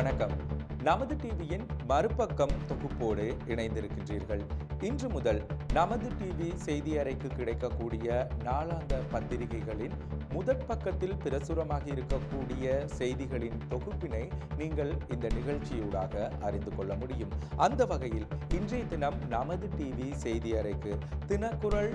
வணக்கம். நமது டிவியின் மறுபக்கம் தொகுப்போடு இணைந்திருக்கின்றீர்கள். இன்று முதல் நமது டிவி செய்தி அறைக்கு கிடைக்கக்கூடிய நாளாந்த பத்திரிகைகளின் முதற் பக்கத்தில் பிரசுரமாக இருக்கக்கூடிய செய்திகளின் தொகுப்பினை நீங்கள் இந்த நிகழ்ச்சியூடாக அறிந்து கொள்ள முடியும். அந்த வகையில் இன்றைய தினம் நமது டிவி செய்தி அறைக்கு தினக்குரல்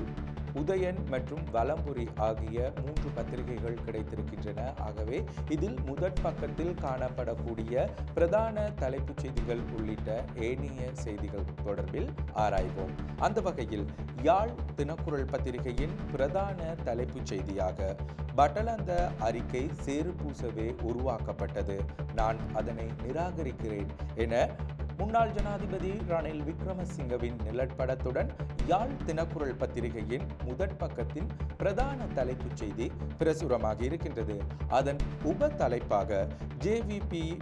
உதயன் மற்றும் வலம்புரி ஆகிய மூன்று பத்திரிகைகள் கிடைத்திருக்கின்றன. ஆகவே இதில் முதற் பக்கத்தில் காணப்படக்கூடிய பிரதான தலைப்புச் செய்திகள் உள்ளிட்ட ஏனைய செய்திகள் தொடர்பில் ஆராய்வோம். அந்த வகையில் யாழ் தினக்குரல் பத்திரிகையின் பிரதான தலைப்புச் செய்தியாக பட்டலந்த அறிக்கை சேறு பூசவே உருவாக்கப்பட்டது. நான் அதனை நிராகரிக்கிறேன் என முன்னாள் ஜனாதிபதி ரணில் விக்ரமசிங்கவின் நிழற்படத்துடன் யாழ் தினக்குரல் பத்திரிகையின் முதற் பக்கத்தின் பிரதான தலைப்புச் செய்தி பிரசுரமாக இருக்கின்றது. அதன் உப தலைப்பாக ஜேவிபி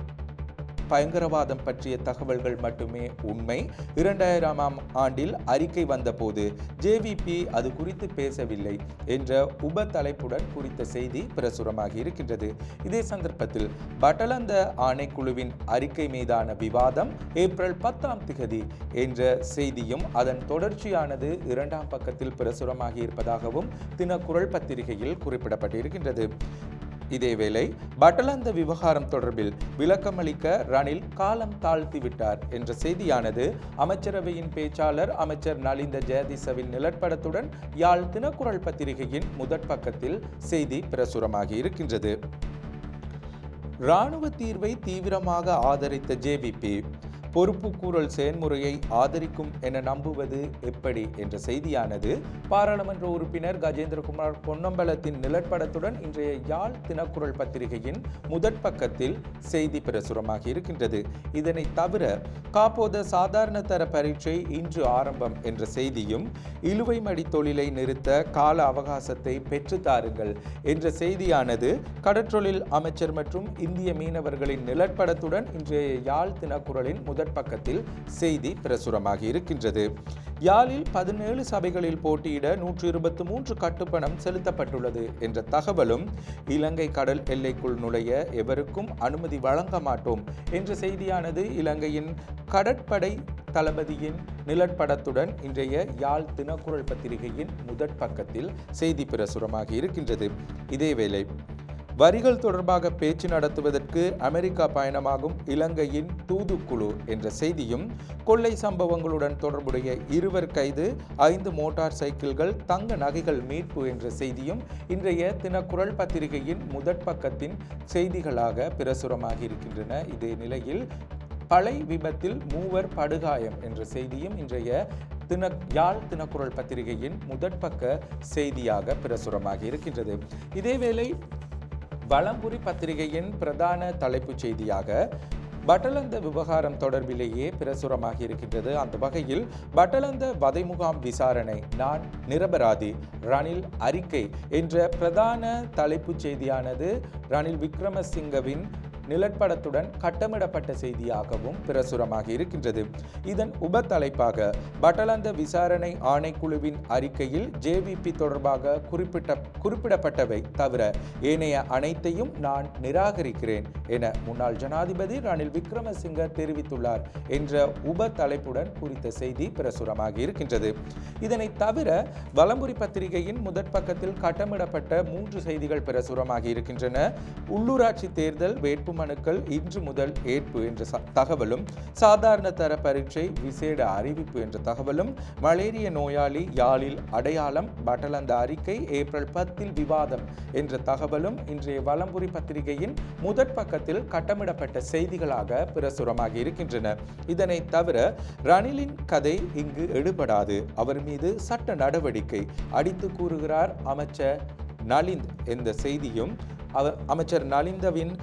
பயங்கரவாதம் பற்றிய தகவல்கள் மட்டுமே உண்மை. இரண்டாயிரமாம் ஆண்டில் அறிக்கை வந்தபோது ஜேவிபி அது குறித்து பேசவில்லை என்ற உப தலைப்புடன் குறித்த செய்தி பிரசுரமாகி இருக்கின்றது. இதே சந்தர்ப்பத்தில் பட்டலந்த ஆணைக்குழுவின் அறிக்கை மீதான விவாதம் ஏப்ரல் பத்தாம் திகதி என்ற செய்தியும் அதன் தொடர்ச்சியானது இரண்டாம் பக்கத்தில் பிரசுரமாகி இருப்பதாகவும் தினக்குரல் பத்திரிகையில் குறிப்பிடப்பட்டிருக்கின்றது. இதேவேளை பட்டலந்த விவகாரம் தொடர்பில் விளக்கமளிக்க ரணில் காலம் தாழ்த்திவிட்டார் என்ற செய்தியானது அமைச்சரவையின் பேச்சாளர் அமைச்சர் நலிந்த ஜெயதிசவின் நிலப்படத்துடன் யாழ் தினக்குரல் பத்திரிகையின் முதற் பக்கத்தில் செய்தி பிரசுரமாகி இருக்கின்றது. இராணுவ தீர்வை தீவிரமாக ஆதரித்த ஜேவிபி பொறுப்புக்கூறல் செயன்முறையை ஆதரிக்கும் என நம்புவது எப்படி என்ற செய்தியானது பாராளுமன்ற உறுப்பினர் கஜேந்திரகுமார் பொன்னம்பலத்தின் நிலப்படத்துடன் இன்றைய யாழ் தினக்குரல் பத்திரிகையின் முதற் பக்கத்தில் செய்தி பிரசுரமாகி இருக்கின்றது. இதனை தவிர காப்போத சாதாரண தர பரீட்சை இன்று ஆரம்பம் என்ற செய்தியும் இழுவை மடி தொழிலை நிறுத்த கால அவகாசத்தை பெற்றுத்தாருங்கள் என்ற செய்தியானது கடற்றொழில் அமைச்சர் மற்றும் இந்திய மீனவர்களின் நிலப்படத்துடன் இன்றைய யாழ் தினக்குரலின் முதல் பக்கத்தில் செய்தி பிரசுரமாகி இருக்கின்றது. யாழில் பதினேழு சபைகளில் போட்டியிட நூற்று இருபத்தி மூன்று கட்டுப்பணம் செலுத்தப்பட்டுள்ளது என்ற தகவலும் இலங்கை கடல் எல்லைக்குள் நுழைய எவருக்கும் அனுமதி வழங்க மாட்டோம் என்ற செய்தியானது இலங்கையின் கடற்படை தளபதியின் நிழற்படத்துடன் இன்றைய யாழ் தினக்குரல் பத்திரிகையின் முதற் பக்கத்தில் செய்தி பிரசுரமாகி இருக்கின்றது. இதேவேளை வரிகள் தொடர்பாக பேச்சு நடத்துவதற்கு அமெரிக்கா பயணமாகும் இலங்கையின் தூதுக்குழு என்ற செய்தியும் கொள்ளை சம்பவங்களுடன் தொடர்புடைய இருவர் கைது ஐந்து மோட்டார் சைக்கிள்கள் தங்க நகைகள் மீட்பு என்ற செய்தியும் இன்றைய தினக்குரல் பத்திரிகையின் முதற் பக்கத்தின் செய்திகளாக பிரசுரமாகி இருக்கின்றன இதே நிலையில் பலை விபத்தில் மூவர் படுகாயம் என்ற செய்தியும் இன்றைய தின யாழ் தினக்குரல் பத்திரிகையின் முதற் பக்க செய்தியாக பிரசுரமாகி இருக்கின்றது இதேவேளை வலம்புரி பத்திரிகையின் பிரதான தலைப்புச் செய்தியாக பட்டலந்த விவகாரம் தொடர்பிலேயே பிரசுரமாக இருக்கின்றது. அந்த வகையில் பட்டலந்த வதை முகாம் விசாரணை நான் நிரபராதி ரணில் அறிக்கை என்ற பிரதான தலைப்புச் செய்தியானது ரணில் விக்ரமசிங்கவின் நிலப்படத்துடன் கட்டமிடப்பட்ட செய்தியாகவும் பிரசுரமாக இருக்கின்றது. இதன் உப தலைப்பாக பட்டலந்த விசாரணை ஆணைக்குழுவின் அறிக்கையில் ஜேவிபி தொடர்பாக குறிப்பிட்ட குறிப்பிடப்பட்டவை தவிர ஏனைய அனைத்தையும் நான் நிராகரிக்கிறேன் என முன்னாள் ஜனாதிபதி ரணில் விக்ரமசிங்க தெரிவித்துள்ளார் என்ற உப தலைப்புடன் குறித்த செய்தி பிரசுரமாக இருக்கின்றது. இதனை தவிர வலம்புரி பத்திரிகையின் முதற் பக்கத்தில் கட்டமிடப்பட்ட மூன்று செய்திகள் பிரசுரமாக இருக்கின்றன. உள்ளூராட்சி தேர்தல் வேட்பு மனுக்கள் இன்று முதல் ஏற்பு என்ற தகவலும் சாதாரண தர பரீட்சை விசேட அறிவிப்பு என்ற தகவலும் மலேரிய நோயாளி யாழில் அடையாளம் பட்டலந்த அறிக்கை ஏப்ரல் பத்தில் விவாதம் என்ற தகவலும் இன்றைய வலம்புரி பத்திரிகையின் முதற் பக்கத்தில் கட்டமிடப்பட்ட செய்திகளாக பிரசுரமாகி இருக்கின்றன. இதனை தவிர ரணிலின் கதை இங்கு எடுபடாது. அவர் மீது சட்ட நடவடிக்கை அடித்து கூறுகிறார் அமைச்சர் நலிந்த் என்ற செய்தியும் அமைச்சர் நலிந்தவின்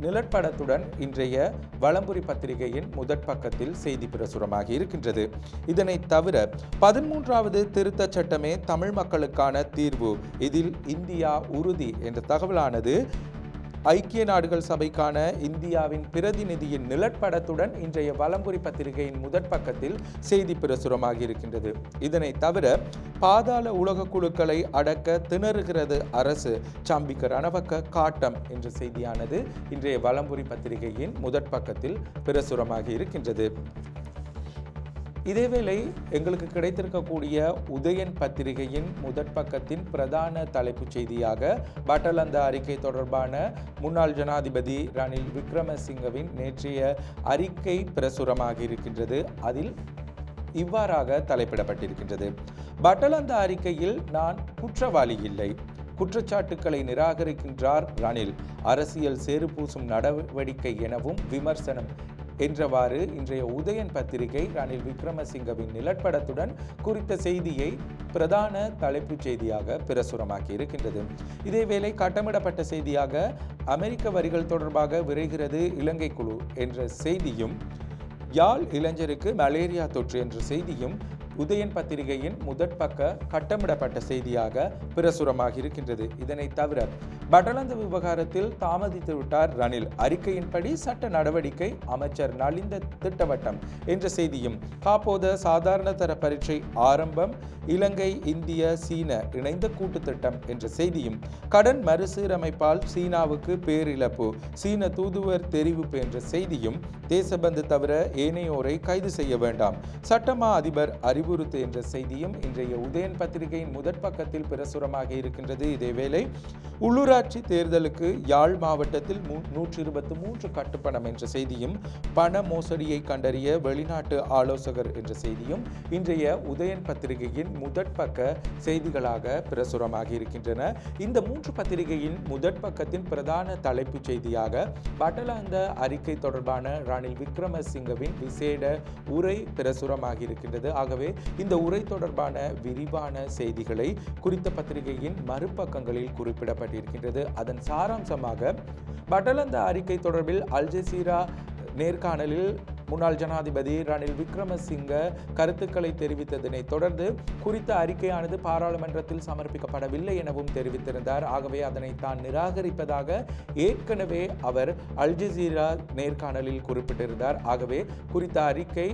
நிழற்படத்துடன் இன்றைய வலம்புரி பத்திரிகையின் முதற் பக்கத்தில் செய்தி பிரசுரமாகி இருக்கின்றது. இதனை தவிர பதிமூன்றாவது திருத்தச் சட்டமே தமிழ் மக்களுக்கான தீர்வு. இதில் இந்தியா உறுதி என்ற தகவலானது ஐக்கிய நாடுகள் சபைக்கான இந்தியாவின் பிரதிநிதியின் நிழற்படத்துடன் இன்றைய வலம்புரி பத்திரிகையின் முதற் பக்கத்தில் செய்தி பிரசுரமாகி இருக்கின்றது. இதனை தவிர பாதாள உலக குழுக்களை அடக்க திணறுகிறது அரசு. சாம்பிக்க ரணவக்க காட்டம் என்ற செய்தியானது இன்றைய வலம்புரி பத்திரிகையின் முதற் பக்கத்தில் பிரசுரமாகி இருக்கின்றது. இதேவேளை எங்களுக்கு கிடைத்திருக்கக்கூடிய உதயன் பத்திரிகையின் முதற் பக்கத்தின் பிரதான தலைப்புச் செய்தியாக பட்டலந்த அறிக்கை தொடர்பான முன்னாள் ஜனாதிபதி ரணில் விக்ரமசிங்கவின் நேற்றைய அறிக்கை பிரசுரமாக இருக்கின்றது. அதில் இவ்வாறாக தலைப்பிடப்பட்டிருக்கின்றது. பட்டலந்த அறிக்கையில் நான் குற்றவாளி இல்லை. குற்றச்சாட்டுக்களை நிராகரிக்கின்றார் ரணில். அரசியல் சேறு பூசும் நடவடிக்கை எனவும் விமர்சனம் என்றவாறு இன்றைய உதயன் பத்திரிகை ரணில் விக்ரமசிங்கவின் நிலப்படத்துடன் குறித்த செய்தியை பிரதான தலைப்புச் செய்தியாக பிரசுரமாக்கி இருக்கின்றது. இதேவேளை கட்டமிடப்பட்ட செய்தியாக அமெரிக்க வரிகள் தொடர்பாக விரைகிறது இலங்கை குழு என்ற செய்தியும் யாழ் இளைஞருக்கு மலேரியா தொற்று என்ற செய்தியும் உதயன் பத்திரிகையின் முதற் பக்க கட்டமிடப்பட்ட செய்தியாக பிரசுரமாக இருக்கின்றது. இதனை தவிர பட்டலந்த விவகாரத்தில் தாமதித்து விட்டார் ரணில். அறிக்கையின்படி சட்ட நடவடிக்கை அமைச்சர் நலிந்த திட்டவட்டம் என்ற செய்தியும் காப்போத சாதாரண தர பரீட்சை ஆரம்பம் இலங்கை இந்திய சீன இணைந்த கூட்டு திட்டம் என்ற செய்தியும் கடன் மறுசீரமைப்பால் சீனாவுக்கு பேரிழப்பு சீன தூதுவர் தெரிவிப்பு என்ற செய்தியும் தேசபந்து தவிர ஏனையோரை கைது செய்ய வேண்டாம். சட்டமா அதிபர் அறிவு அறிவுறுத்து என்ற செய்தியும் இன்றைய உதயன் பத்திரிகையின் முதற் பக்கத்தில் பிரசுரமாக இருக்கின்றது. இதேவேளை உள்ளூராட்சி தேர்தலுக்கு யாழ் மாவட்டத்தில் நூற்றி இருபத்தி மூன்று கட்டுப்பணம் என்ற செய்தியும் பண மோசடியை கண்டறிய வெளிநாட்டு ஆலோசகர் என்ற செய்தியும் இன்றைய உதயன் பத்திரிகையின் முதற் பக்க செய்திகளாக பிரசுரமாக இருக்கின்றன. இந்த மூன்று பத்திரிகையின் முதற் பக்கத்தின் பிரதான தலைப்புச் செய்தியாக பட்டலாந்த அறிக்கை தொடர்பான ரணில் விக்ரமசிங்கவின் விசேட உரை பிரசுரமாக இருக்கின்றது. ஆகவே இந்த உரை தொடர்பான விரிவான செய்திகளை குறித்த பத்திரிகையின் மறுபக்கங்களில் குறிப்பிடப்பட்டிருக்கின்றது. அதன் சாராம்சமாக பட்டலந்த அறிக்கை தொடர்பில் அல்ஜசீரா நேர்காணலில் முன்னாள் ஜனாதிபதி ரணில் விக்ரமசிங்க கருத்துக்களை தெரிவித்ததனை தொடர்ந்து குறித்த அறிக்கையானது பாராளுமன்றத்தில் சமர்ப்பிக்கப்படவில்லை எனவும் தெரிவித்திருந்தார். ஆகவே அதனை தான் நிராகரிப்பதாக ஏற்கனவே அவர் அல்ஜசீரா நேர்காணலில் குறிப்பிட்டிருந்தார். ஆகவே குறித்த அறிக்கை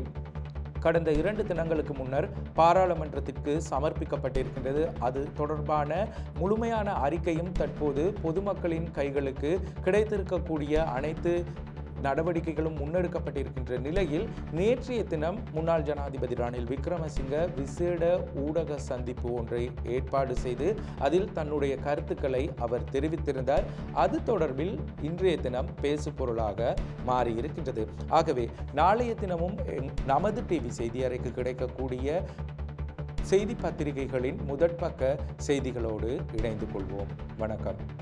கடந்த இரண்டு தினங்களுக்கு முன்னர் பாராளுமன்றத்திற்கு சமர்ப்பிக்கப்பட்டிருக்கின்றது. அது தொடர்பான முழுமையான அறிக்கையும் தற்போது பொதுமக்களின் கைகளுக்கு கிடைத்திருக்கக்கூடிய அனைத்து நடவடிக்கைகளும் முன்னெடுக்கப்பட்டிருக்கின்ற நிலையில் நேற்றைய தினம் முன்னாள் ஜனாதிபதி ரணில் விக்ரமசிங்க விசேட ஊடக சந்திப்பு ஒன்றை ஏற்பாடு செய்து அதில் தன்னுடைய கருத்துக்களை அவர் தெரிவித்திருந்தார். அது தொடர்பில் இன்றைய தினம் பேசு பொருளாக மாறியிருக்கின்றது. ஆகவே நாளைய தினமும் நமது டிவி செய்தி அறைக்கு கிடைக்கக்கூடிய செய்தி பத்திரிகைகளின் முதற்பக்க செய்திகளோடு இணைந்து கொள்வோம். வணக்கம்.